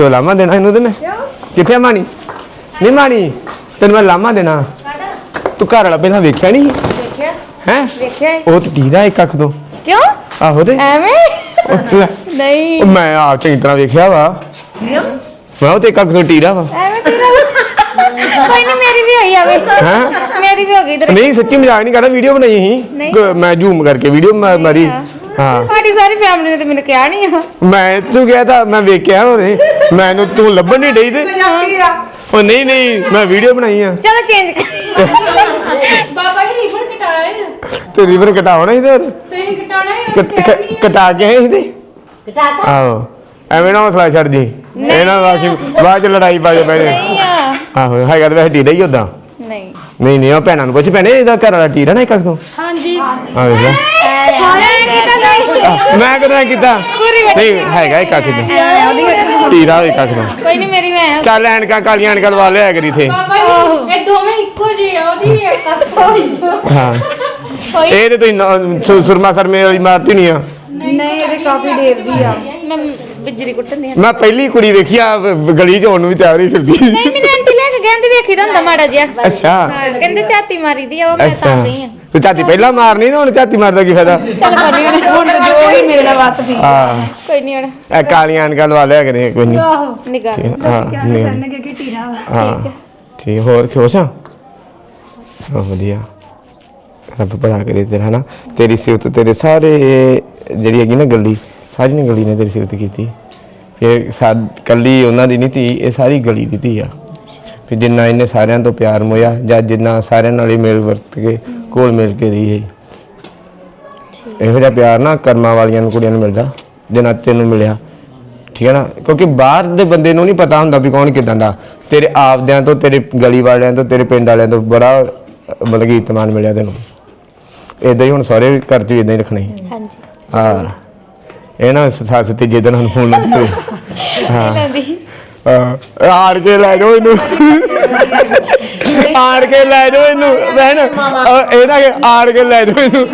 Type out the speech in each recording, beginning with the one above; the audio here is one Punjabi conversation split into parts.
ਤੋ ਲਾਮਾ ਦੇਣਾ ਇਹਨੂੰ ਤੇ ਮੈਂ? ਕਿੱਥੇ ਆ ਮਾਣੀ ਨਹੀਂ ਮਾਣੀ ਤੈਨੂੰ ਮੈਂ ਲਾਮਾ ਦੇਣਾ। ਤੂੰ ਘਰ ਵਾਲਾ ਪਹਿਲਾਂ ਵੇਖਿਆ ਨਹੀਂ? ਵੇਖਿਆ? ਹੈ? ਵੇਖਿਆ। ਉਹ ਤੇ ਟੀਰਾ ਇੱਕ ਅੱਖ ਤੋਂ। ਕਿਉਂ? ਆਹੋ ਤੇ। ਐਵੇਂ? ਨਹੀਂ। ਮੈਂ ਆ ਚੰਗੀ ਤਰ੍ਹਾਂ ਵੇਖਿਆ ਵਾ। ਮੈਂ ਉਹ ਤੇ ਇੱਕ ਅੱਖ ਤੋਂ ਟੀਰਾ ਵਾ। ਐਵੇਂ ਕੋਈ ਨਹੀਂ ਮੇਰੀ ਵੀ ਹੋਈ ਆਵੇ ਹੈਂ? ਮੇਰੀ ਵੀ ਹੋ ਗਈ ਨਹੀਂ ਸੱਚੀ ਮਜ਼ਾਕ ਨਹੀਂ ਕਰਦਾ ਵੀਡੀਓ ਬਣਾਈ। ਸੀ। ਮੈਂ ਜ਼ੂਮ ਕਰਕੇ ਵੀਡੀਓ ਮਾਰੀ। ਹਾਂ। ਸਾਡੀ ਸਾਰੀ ਫੈਮਿਲੀ ਨੇ ਤੇ ਮੈਨੂੰ ਕਿਹਾ ਨਹੀਂ ਆ। ਮੈਂ ਤੂੰ ਗਿਆ ਤਾਂ ਮੈਂ ਵੇਖਿਆ ਉਹਨੇ। ਮੈਨੂੰ ਤੂੰ ਲੱਭਣ ਨਹੀਂ ਡਈ ਤੇ। ਉਹ ਨਹੀਂ ਨਹੀਂ ਮੈਂ ਵੀਡੀਓ ਬਣਾਈ ਆ। ਚਲੋ ਚੇਂਜ ਕਰ। ਬਾਬਾ ਜੀ ਰਿਬਨ ਕਟਾਇਆ ਹੈ ਤੇ ਰਿਵਰ ਕਟਾਉਣਾ ਹੀ ਤੇ ਤੁਸੀਂ ਕਟਾਉਣਾ ਹੈ ਕਟ- ਕ- ਕਟਾ ਕੇ ਆਏ ਤੇ। ਆਹੋ। ਐਵੇਂ ਨਾ ਹੌਸਲਾ ਛੱਡ ਜੀ। ਇਹ ਨਾ ਬਾਕੀ ਬਾਅਦ ਚ ਲੜਾਈ ਪਾ ਕੇ ਬਹਿ ਨਹੀਂ ਆ। ਆਹੋ ਹੈਗਾ ਤਾਂ ਵੈਸੇ ਟੀੜਾ ਹੀ ਉਦਾਂ। ਨਹੀਂ। ਨਹੀਂ ਨਹੀਂ ਉਹ ਭੈਣਾਂ ਨੂੰ ਪੁੱਛ ਭੈਣੇ ਇਹਦਾ ਘਰ ਵਾਲਾ ਟੀੜਾ ਨਾ ਇੱਕ ਅੱਖ ਤੋਂ? ਹਾਂਜੀ। ਆ ਵੇਖ ਲੈ। ਆਹ, ਮੈਂ ਕਦੋਂ ਕੀਤਾ ਨਹੀਂ ਹੈਗਾ ਇੱਕ ਅੱਖ ਟੀੜਾ ਹੋਈ। ਇੱਕ ਅੱਖ ਤੋਂ ਕੋਈ ਨਹੀਂ ਮੇਰੀ ਮੈਂ ਚੱਲ ਐਨਕਾਂ ਕਾਲੀਆਂ ਐਨਕਾਂ ਲਵਾ ਲਿਆ ਕਰੀ ਇਥੇ। ਇਹ ਦੋਵੇਂ ਇੱਕੋ ਜਿਹੇ ਆ ਉਹਦੀ ਵੀ ਇੱਕ ਅੱਖ ਹੋਈ ਜੋ ਹਾਂ। ਹੋਈ ਇਹ ਤੇ ਤੁਸੀਂ ਸੁਰਮਾ ਸਰਮੇ ਵਾਲੀ ਮਾਰਤੀ ਨਹੀਂ ਆ। ਨਹੀਂ ਇਹਦੇ ਕਾਫੀ ਦੇਰ ਦੀ ਆ। ਮੈਂ ਬਿਜਲੀ ਕੁੱਟਣ ਦੀ ਆ। ਮੈਂ ਪਹਿਲੀ ਕੁੜੀ ਵੇਖੀ ਆ ਗਲੀ 'ਚ ਹੋਣ ਨੂੰ ਵੀ ਤਿਆਰ ਹੀ ਫਿਰਦੀ। ਨਹੀਂ ਮੈਨੂੰ ਆਂਟੀ ਲੈ ਕੇ ਕਹਿੰਦੇ ਵੇਖੀ ਦਾ ਹੁੰਦਾ ਮਾੜਾ ਜਿਹਾ। ਅੱਛਾ। ਕਹਿੰਦੇ ਝਾਤੀ ਮਾਰੀ ਦੀ ਆ ਉਹ ਮੈਂ ਤਾਂ ਗਈ ਆ। ਤੇ ਝਾਤੀ ਪਹਿਲਾਂ ਮਾਰਨੀ ਨਾ ਹੁਣ ਝਾਤੀ ਮਾਰਦਾ ਕੀ ਫਾਇਦਾ? ਚੱਲ ਕੋਈ ਨਹੀਂ ਹੁਣ ਜੋ ਹੀ ਮੇਰੇ ਨਾਲ ਵਸਦੀ ਹਾਂ। ਕੋਈ ਨਹੀਂ ਹੁਣ। ਇਹ ਕਾਲੀਆਂ ਐਨਕਾਂ ਲਵਾ ਲਿਆ ਕਰੇ ਕੋਈ ਨਹੀਂ ਆਹੋ ਨਿਗਾਹ ਠੀਕ, ਹਾਂ ਨਹੀਂ। ਕਰਨਗੇ ਕਿ ਟੀਰਾ ਵਾ। ਹਾਂ ਠੀਕ ਹੋਰ ਖੁਸ਼ ਆ? ਹਾਂ ਵਧੀਆ। ਰੱਬ ਭਲਾ ਕਰੇ ਤੇਰਾ ਹਨਾ? ਤੇਰੀ ਸਿਫਤ ਤੇਰੇ ਸਾਰੇ ਜਿਹੜੀ ਹੈਗੀ ਨਾ ਗੱਲੀ ਸਾਰੀ ਨੇ ਗਲੀ ਨੇ ਤੇਰੀ ਸਿਫਤ ਕੀਤੀ। ਫਿਰ ਸਾ ਕੱਲੀ ਉਹਨਾਂ ਦੀ ਨਹੀਂ ਧੀ ਇਹ ਸਾਰੀ ਗਲੀ ਦੀ ਧੀ ਆ। ਫਿਰ ਜਿੰਨਾ ਇਹਨੇ ਸਾਰਿਆਂ ਤੋਂ ਪਿਆਰ ਮੋਇਆ ਜਾਂ ਜਿੰਨਾ ਸਾਰਿਆਂ ਨਾਲ ਹੀ ਮਿਲ ਵਰਤ ਕੇ ਕੋਲ ਮਿਲ ਕੇ ਰਹੀ ਹੈ ਇਹੋ ਜਿਹਾ ਪਿਆਰ ਨਾ ਕਰਮਾਂ ਵਾਲੀਆਂ ਨੂੰ ਕੁੜੀਆਂ ਨੂੰ ਮਿਲਦਾ ਜਿੰਨਾ ਤੈਨੂੰ ਮਿਲਿਆ। ਠੀਕ ਹੈ ਨਾ? ਕਿਉਂਕਿ ਬਾਹਰ ਦੇ ਬੰਦੇ ਨੂੰ ਨਹੀਂ ਪਤਾ ਹੁੰਦਾ ਵੀ ਕੌਣ ਕਿਦਾਂ ਦਾ। ਤੇਰੇ ਆਪਦਿਆਂ ਤੋਂ ਤੇਰੇ ਗਲੀ ਵਾਲਿਆਂ ਤੋਂ ਤੇਰੇ ਪਿੰਡ ਵਾਲਿਆਂ ਤੋਂ ਬੜਾ ਮਤਲਬ ਕਿ ਇਤਮਾਨ ਮਿਲਿਆ ਤੈਨੂੰ। ਇਦਾਂ ਹੀ ਹੁਣ ਸਾਰੇ ਘਰ 'ਚ ਇਦਾਂ ਹੀ ਰੱਖਣੇ ਹਾਂਜੀ। ਹਾਂ। ਇਹ ਨਾ ਸੱਸ ਤੇ ਜਿੱਦਣ ਹੁਣ ਫੋਨ ਲੱਗੇ ਹਾਂ। ਹਾਂ। ਆੜ ਕੇ ਲੈ ਜਾਓ ਇਹਨੂੰ। ਆੜ ਕੇ ਲੈ ਜਾਓ ਇਹਨੂੰ। ਭੈਣ ਅਹ, ਇਹ ਨਾ ਕਿ ਆੜ ਕੇ ਲੈ ਜਾਓ ਇਹਨੂੰ।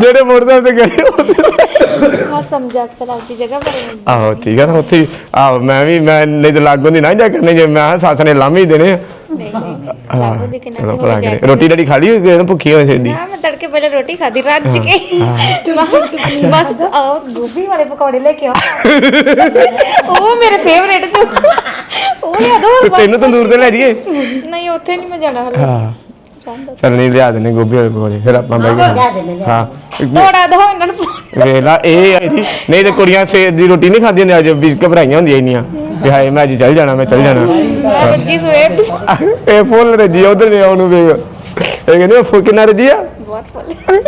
ਜਿਹੜੇ ਮੋਟਰਸਾਈਕਲ ਤੇ ਗਏ ਉੱਥੇ ਹਾਂ ਸਮਝਾ ਚਲਾਉਂਦੀ ਜਗ੍ਹਾ ਪਰ ਆਹੋ ਠੀਕ ਹੈ ਨਾ ਉੱਥੇ ਆਹੋ ਮੈਂ ਵੀ ਮੈਂ ਨਹੀਂ ਤੇ ਲਾਗੋਂ ਦੀ ਨਾ ਜਾ ਕਰਨੇ ਜੇ ਮੈਂ ਕਿਹਾ ਸੱਸ ਨੇ ਲਾਮੇ ਹੀ ਦੇਣੇ ਆ। ਨਹੀਂ ਨਹੀਂ ਲਾਗੋ ਦੀ ਹੋ ਜਾਏ ਰੋਟੀ ਡੜੀ ਖਾ ਲਈ ਹੋਈ ਨਾ ਭੁੱਖੀ ਹੋਈ ਸੀ? ਹਾਂ ਮੈਂ ਤੜਕੇ ਪਹਿਲੇ ਰੋਟੀ ਖਾਦੀ ਰੱਜ ਕੇ। ਬਸ ਆਹ ਗੋਭੀ ਵਾਲੇ ਪਕੌੜੇ ਲੈ ਕੇ ਆ ਉਹ ਮੇਰੇ ਫੇਵਰੇਟ ਚ। ਉਹ ਲਿਆ ਦੋ ਤੇ ਤੈਨੂੰ ਤੰਦੂਰ ਤੇ ਲੈ ਜਾਈਏ? ਨਹੀਂ ਉੱਥੇ ਨਹੀਂ ਮੈਂ ਜਾਣਾ ਹਲੇ। ਹਾਂ। ਚੱਲ। ਨਹੀਂ ਲਿਆ ਦੇਣੇ ਗੋਭੀ ਵਾਲੇ ਪਕੌੜੇ ਫਿਰ ਆਪਾਂ ਕੇ ਹਾਂ। ਤੋੜਾ ਦੋ ਇਹਨਾਂ ਨੂੰ। ਵੇਖ ਲਾ ਇਹ ਆ ਇਹਦੀ ਨਹੀਂ ਤੇ ਕੁੜੀਆਂ ਸਵੇਰ ਦੀ ਰੋਟੀ ਨਹੀਂ ਖਾਂਦੀਆਂ ਨੇ ਅੱਜ ਵੀ ਘਬਰਾਈਆਂ ਹੁੰਦੀਆਂ ਇੰਨੀਆਂ। ਵੀ ਹਾਏ ਮੈਂ ਅੱਜ ਚੱਲ ਜਾਣਾ ਮੈਂ ਚੱਲ ਜਾਣਾ। ਬੱਜੀ ਸਵੇਰ ਇਹ ਫੁੱਲ ਰੱਜੀ ਉਧਰ ਦੇ ਉਹਨੂੰ ਵੇਖ। ਇਹ ਕਹਿੰਦੇ ਫੁੱਲ ਕਿੰਨਾ ਰੱਜੀ ਆ? ਬਹੁਤ ਫੁੱਲ।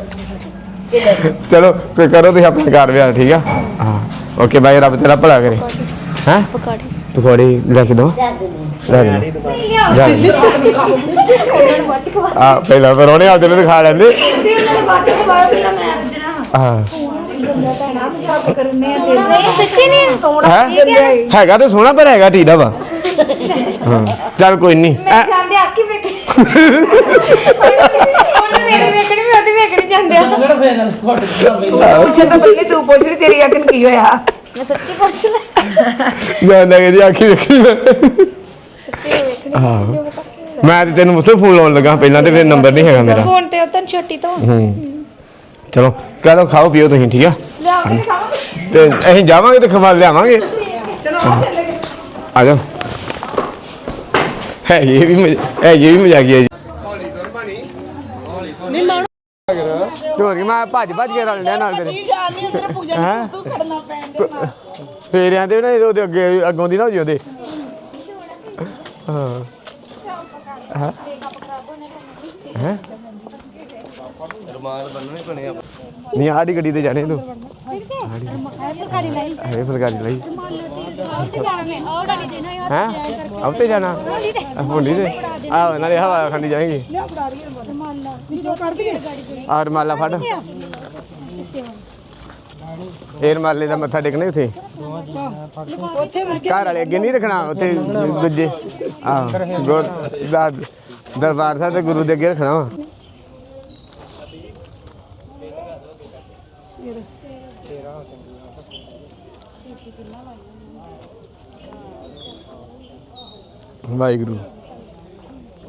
ਚਲੋ ਤੇ ਕਰੋ ਤੁਸੀਂ ਆਪਣਾ ਘਰ ਵਿਆਹ ਠੀਕ ਆ? ਹਾਂ। ਓਕੇ ਬਾਈ ਰੱਬ ਤੇਰਾ ਭਲਾ ਕਰੇ। ਹੈ? ਪਕੌੜੇ। ਪਕੌੜੇ ਲੈ ਕੇ ਦੋ। ਲੈ ਦੇ। ਜਾ ਆ ਪਹਿਲਾਂ ਪਰੋਣੇ ਆਪਦੇ ਨੂੰ ਖਾ ਲੈਂਦੇ। ਤੇ ਉਹਨਾਂ ਨੇ ਬਾਅਦ ਚ ਖਵਾਇਆ ਪਹਿਲਾਂ ਮੈਂ ਰੱਜਣਾ। ਹਾਂ? ਨਹੀਂ ਸੱਚੀ ਨਹੀਂ ਸੋਣਾ ਹੈ ਹੈਗਾ ਤਾਂ ਸੋਹਣਾ ਪਰ ਹੈਗਾ ਢੀਡਾ ਵਾ। ਹਾਂ ਚੱਲ ਕੋਈ ਨਹੀਂ ਮੈਂ ਜਾਂਦੇ ਆਕੀ ਵੇਖਣੀ। ਉਹਨੇ ਮੇਰੀ ਵੇਖਣੀ ਵੀ ਉਹਦੀ ਵੇਖਣੀ ਜਾਂਦੇ ਆ। ਪੁੱਛੇ ਤਾਂ ਪਹਿਲੇ ਤੂੰ ਪੁੱਛ ਰਹੀ ਤੇਰੀ ਅੱਖ ਨੂੰ ਕੀ ਹੋਇਆ? ਮੈਂ ਸੱਚੀ ਪੁੱਛ ਲੈ ਜਾਂਦਾ ਕਿ ਦੀ ਆਖੀ ਦੇਖੀ ਸੱਚੀ ਵੇਖਣੀ। ਹਾਂ ਮੈਂ ਤੇ ਤੈਨੂੰ ਮੁਸਤੇ ਫੋਨ ਲਾਉਣ ਲੱਗਾ ਪਹਿਲਾਂ ਤੇ ਫਿਰ ਨੰਬਰ ਨਹੀਂ ਹੈਗਾ ਮੇਰਾ। ਫੋਨ ਤੇ ਉਤਨ ਛੋਟੀ ਤੋਂ। ਹੂੰ। ਚਲੋ ਕਹਿ ਲਓ ਖਾਓ ਪੀਓ ਤੁਸੀਂ ਠੀਕ ਆ? ਕੇ ਤੇ ਅਸੀਂ ਜਾਵਾਂਗੇ ਤੇ ਖਵਾ ਲਿਆਵਾਂਗੇ। ਆ ਜਾਓ। ਹੈ ਇਹ ਵੀ ਮਜ਼ਾ- ਹੈ ਇਹ ਵੀ ਮਜ਼ਾਕੀਆ ਜੀ। ਚੋਰੀ ਮੈਂ ਭੱਜ ਭੱਜ ਕੇ ਰਲਣਿਆ ਨਾਲ ਤੇਰੇ। ਹੈਂ? ਤੂੰ- ਫੇਰਿਆਂ ਦੇ ਨਾ ਉਹਦੇ ਅੱਗੇ ਅੱਗੋਂ ਦੀ ਨਾ ਹੋ ਜੀ ਉਹਦੇ। ਹਾਂ। ਹਾਂ? ਹੈ ਰਮਾਨ ਬੰਨਣੇ ਪਣੇ ਆ ਨਹੀਂ ਆੜੀ ਗੱਡੀ ਤੇ ਜਾਣੇ ਤੂੰ। ਹੈ? ਫੁਲਕਾਰੀ ਲਈ। ਹੈ? ਅਬ ਤੇ ਜਾਣਾ? ਹੁੰਡੀ ਤੇ। ਆਹ ਨਾਲੇ ਹਵਾ ਖਾਂਦੀ ਜਾਏਗੀ। ਆਰ ਮਾਲਾ ਫੜ। ਏਰ ਮਾਲੇ ਦਾ ਮੱਥਾ ਟੇਕਣਾ ਉੱਥੇ। ਘਰ ਵਾਲੇ ਅੱਗੇ ਨਹੀਂ ਰੱਖਣਾ ਉੱਥੇ ਦੂਜੇ। ਦਾ ਦਰਬਾਰ ਸਾਹਿਬ ਤੇ ਗੁਰੂ ਦੇ ਅੱਗੇ ਰੱਖਣਾ ਵਾ। ਵਾਹਿਗੁਰੂ।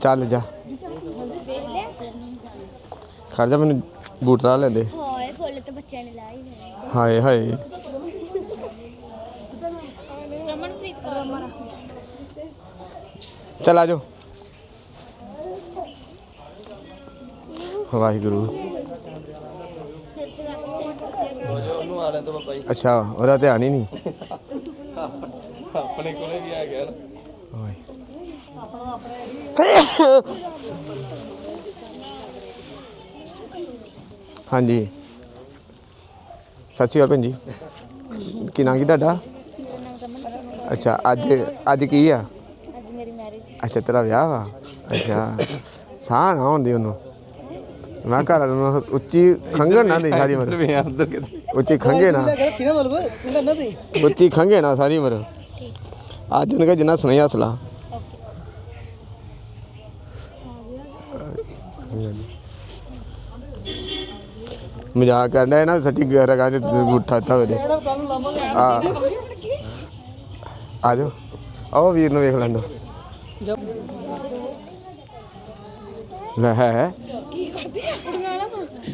ਚੱਲ ਜਾ। ਖੜ ਜਾ ਮੈਨੂੰ ਬੂਟ ਲਾ ਲੈਂਦੇ। ਹੋਏ ਫੁੱਲ ਤਾਂ ਬੱਚਿਆਂ ਨੇ ਲਾਏ ਹੋਏ ਹਾਏ ਹਾਏ। ਰਮਨਪ੍ਰੀਤ ਕੌਰ ਚੱਲ ਆ ਜਾਓ। ਵਾਹਿਗੁਰੂ। ਉਹਨੂੰ ਆ ਲੈਣ ਤੋਂ ਬਾਬਾ ਜੀ ਅੱਛਾ ਉਹਦਾ ਧਿਆਨ ਹੀ ਨਹੀਂ। ਆਪਣੇ ਕੋਲੇ ਵੀ ਆ ਗਿਆ ਨਾ। ਹਾਂਜੀ। ਸਤਿ ਸ਼੍ਰੀ ਅਕਾਲ ਭੈਣ ਜੀ। ਕੀ ਨਾਂ ਕੀ ਤੁਹਾਡਾ? ਅੱਛਾ, ਅੱਜ ਅੱਜ ਕੀ ਆ? ਅੱਜ ਮੇਰੀ ਮੈਰਿਜ ਅੱਛਾ, ਤੇਰਾ ਵਿਆਹ ਵਾ? ਅੱਛਾ, ਸਾਹ ਨਾ ਹੁੰਦੀ ਉਹਨੂੰ। ਮੈਂ ਘਰ ਵਾਲੇ ਨੂੰ ਉੱਚੀ ਖੰਘਣ ਨਾ ਦੇ ਸਾਰੀ ਉਮਰ। ਉੱਚੀ ਖੰਘੇ ਨਾ। ਉੱਚੀ ਖੰਘੇ ਨਾ ਸਾਰੀ ਉਮਰ। ਅੱਜ ਉਹਨੇ ਕਿਹਾ ਜਿੰਨਾ ਸੁਣਿਆ ਅਸਲਾ ਮਜ਼ਾਕ ਕਰਦਾ ਹੈ ਨਾ, ਸੱਚੀ ਰਗਾ ਤੇ ਗੁੱਠਾ ਤਾ ਉਹਦੇ ਆ। ਆ ਜਾਓ ਆਓ ਵੀਰ ਨੂੰ ਵੇਖ ਲੈਂਦਾ ਲੈ, ਹੈ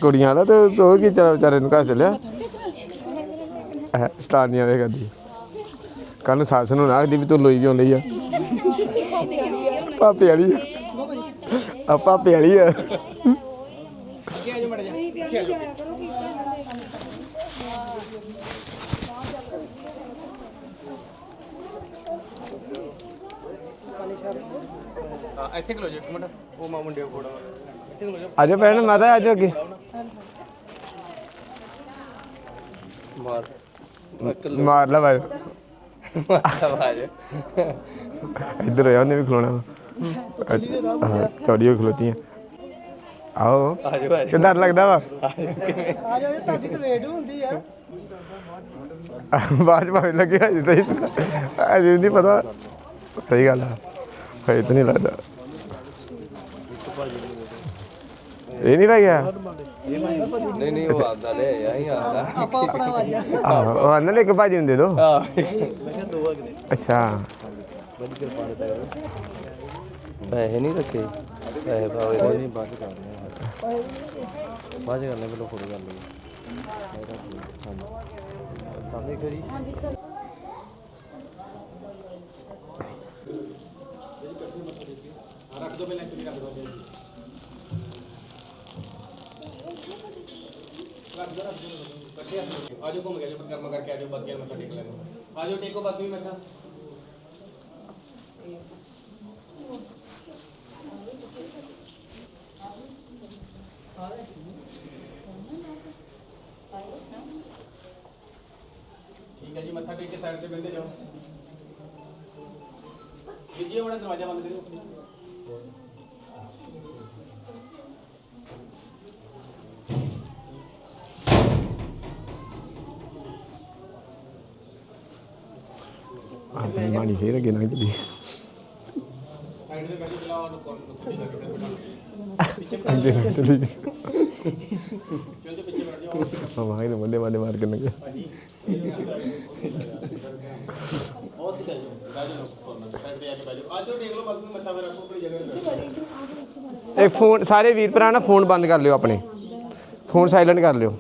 ਕੁੜੀਆਂ ਵਾਲਾ ਤੇ ਤੋ ਕੀ ਚਲਾ ਵਿਚਾਰੇ ਨੂੰ ਘਰ ਚੱਲਿਆ। ਸਟਾਨੀਆਂ ਵੇ ਕਰਦੀ ਕੱਲ ਨੂੰ ਸੱਸ ਨੂੰ ਨਾ ਆਖਦੀ ਵੀ ਤੂੰ ਲੋਈ ਕਿਉਂ ਲਈ ਆ। ਪਾਪੇ ਵਾਲੀ ਆ ਆ। ਪਾਪੇ ਵਾਲੀ ਆ ਇੱਥੇ ਖਲੋ ਜਾ ਇੱਕ ਮਿੰਟ। ਉਹ ਮਾ ਮੁੰਡੇ ਕੋਲ ਇੱਥੇ ਖਲੋ ਜਾ ਆਜੋ ਭੈਣ ਮਾਤਾ ਆਜੋ ਅੱਗੇ। ਮਾਰ। ਮਾਰ ਲਾ ਆਵਾਜ਼ ਇੱਧਰ ਆ ਉਹਨੇ ਵੀ ਖਲੋਣਾ ਵਾ। ਹਾਂ ਚੌੜੀਓ ਖਲੋਤੀਆਂ। ਆਓ। ਆ ਜਾ ਆ ਕਿ ਡਰ ਲੱਗਦਾ ਵਾ? ਜਾ ਤੁਹਾਡੀ ਤਾਂ ਵੇਟ ਹੁੰਦੀ ਆ ਬਾਜ ਭਾਵੇਂ ਲੱਗਿਆ ਤਾਂ ਹੀ- ਅਜੇ ਨਹੀਂ ਪਤਾ। ਸਹੀ ਗੱਲ ਆ। ਹਜੇ ਤਾਂ ਨਹੀਂ ਲੱਗਦਾ। ਇਹ ਨਹੀਂ ਲੱਗਿਆ ਨਹੀਂ ਨਹੀਂ ਉਹ ਆਦਾ ਲੈ ਆਈ ਆਦਾ ਆਪਾਂ ਆਪਣਾ ਵਾਜਾ ਆਹੋ ਉਹ ਆਂਦਾ ਨੇ ਇੱਕ ਭਾਜੀ ਨੂੰ ਦੇ ਦੋ। ਆ ਦੋ ਅਗਲੇ ਅੱਛਾ। ਪੈਸੇ ਨਹੀਂ ਰੱਖੇ। ਪੈਸੇ ਪਾਵੇ ਨਹੀਂ ਬਾਅਦ ਕਰਨੇ ਬਾਅਦ ਕਰਨੇ ਬਲੋ ਫੋੜ ਕਰ ਲਓ ਸਾਹਮਣੇ ਕਰੀ ਆਜੋ ਘੁੰਮ ਗਿਆ ਜੋ ਪਰਿਕਰਮਾ ਕਰਕੇ ਆਜੋ ਬਾਕੀਆਂ ਨੂੰ ਮੱਥਾ ਟੇਕ ਲੈਣਾ ਆਜੋ ਟੇਕੋ ਬਾਕੀ ਵੀ ਮੱਥਾ। ਜੀ ਮੱਥਾ ਟੇਕ ਕੇ ਸਾਈਡ ਤੇ ਬੰਦੇ ਜਾਓ। ਜੀ ਬੜਾ ਦਰਵਾਜ਼ਾ ਬੰਦ ਕਰਿਓ। ਆਪਣੀ ਬਾਣੀ ਫੇਰ ਅੱਗੇ ਨਾ ਚਲੀ ਸਾਈਡ ਤੇ ਬੈਠੋ ਚਲਾਓ ਉਹਨੂੰ ਕੋਲ ਪਿੱਛੇ ਅੱਗੇ ਨਾ ਚਲੀ ਚਲਦੇ ਪਿੱਛੇ ਬੈਠ ਜਾਓ ਮਾਂ ਇਹਨੇ ਵੱਡੇ ਵੱਡੇ ਮਾਰ ਕੇ ਨੰਗੇ ਹੈ ਬਾਜੂ ਕੋਲ ਸਾਈਡ ਤੇ ਬਾਜੂ ਆਜੋ ਟੇਕ ਲਓ ਬਾਕੀ ਮੱਥਾ ਫਿਰ ਆਪਣੀ ਜਗ੍ਹਾ ਤੇ ਇਹ ਫੋਨ ਸਾਰੇ ਵੀਰ ਭਰਾ ਨਾ ਫੋਨ ਬੰਦ ਕਰ ਲਿਓ ਆਪਣੇ। ਫੋਨ ਸਾਇਲੈਂਟ ਕਰ ਲਿਓ।